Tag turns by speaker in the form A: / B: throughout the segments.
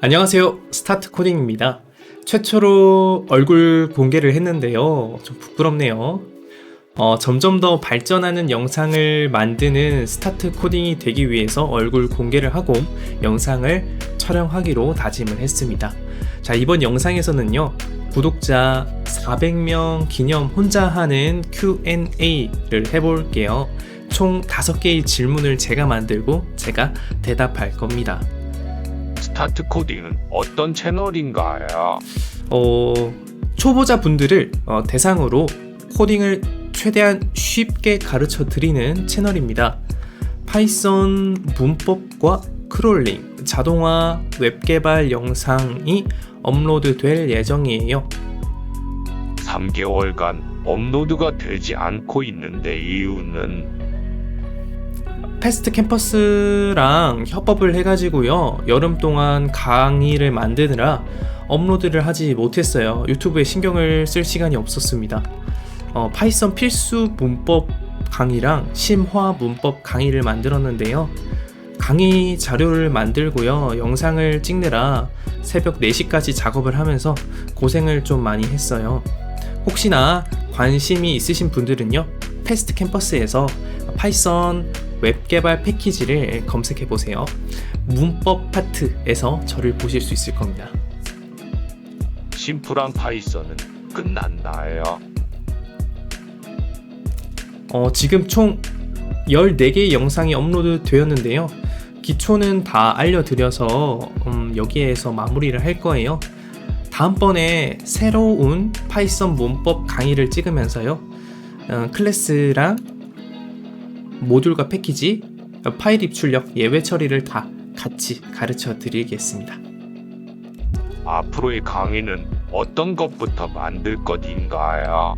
A: 안녕하세요. 스타트 코딩입니다. 최초로 얼굴 공개를 했는데요. 좀 부끄럽네요. 어, 점점 더 발전하는 영상을 만드는 스타트 코딩이 되기 위해서 얼굴 공개를 하고 영상을 촬영하기로 다짐을 했습니다. 자, 이번 영상에서는요. 구독자 400명 기념 혼자 하는 Q&A를 해볼게요. 총 5개의 질문을 제가 만들고 제가 대답할 겁니다.
B: 스타트 코딩은 어떤 채널인가요?
A: 어, 초보자 분들을 어, 대상으로 코딩을 최대한 쉽게 가르쳐 드리는 채널입니다. 파이썬 문법과 크롤링, 자동화 웹 개발 영상이 업로드 될 예정이에요.
B: 3개월간 업로드가 되지 않고 있는데 이유는
A: 패스트 캠퍼스랑 협업을 해가지고요. 여름 동안 강의를 만드느라 업로드를 하지 못했어요. 유튜브에 신경을 쓸 시간이 없었습니다. 어, 파이썬 필수 문법 강의랑 심화 문법 강의를 만들었는데요. 강의 자료를 만들고요. 영상을 찍느라 새벽 4시까지 작업을 하면서 고생을 좀 많이 했어요. 혹시나 관심이 있으신 분들은요. 패스트 캠퍼스에서 파이썬 웹 개발 패키지를 검색해 보세요. 문법 파트에서 저를 보실 수 있을 겁니다.
B: 심플한 파이썬은 끝났나요?
A: 어, 지금 총 14개의 영상이 업로드 되었는데요. 기초는 다 알려드려서 음, 여기에서 마무리를 할 거예요. 다음번에 새로운 파이썬 문법 강의를 찍으면서요. 어, 클래스랑 모듈과 패키지, 어, 파일 입출력, 예외 처리를 다 같이 가르쳐 드리겠습니다.
B: 앞으로의 강의는 어떤 것부터 만들 것인가요?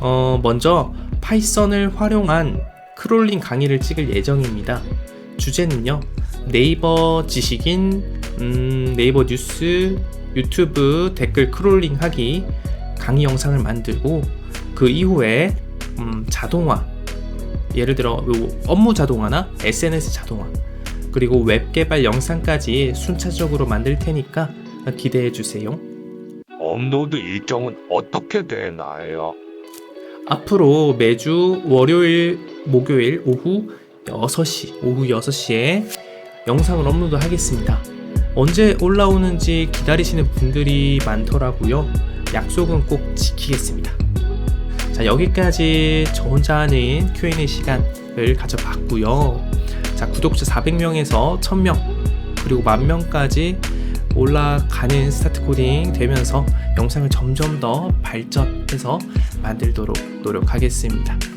A: 어, 먼저 파이썬을 활용한 크롤링 강의를 찍을 예정입니다. 주제는요. 네이버 지식인, 음, 네이버 뉴스, 유튜브 댓글 크롤링 하기 강의 영상을 만들고 그 이후에 음, 자동화 예를 들어 요 업무 자동화나 SNS 자동화 그리고 웹 개발 영상까지 순차적으로 만들 테니까 기대해 주세요.
B: 업로드 일정은 어떻게 되나요?
A: 앞으로 매주 월요일, 목요일 오후 6시, 오후 6시에 영상을 업로드 하겠습니다. 언제 올라오는지 기다리시는 분들이 많더라고요. 약속은 꼭 지키겠습니다. 자, 여기까지 저 혼자 하는 Q&A 시간을 가져봤고요. 자, 구독자 400명에서 1000명, 그리고 만 명까지 올라가는 스타트 코딩 되면서 영상을 점점 더 발전해서 만들도록 노력하겠습니다.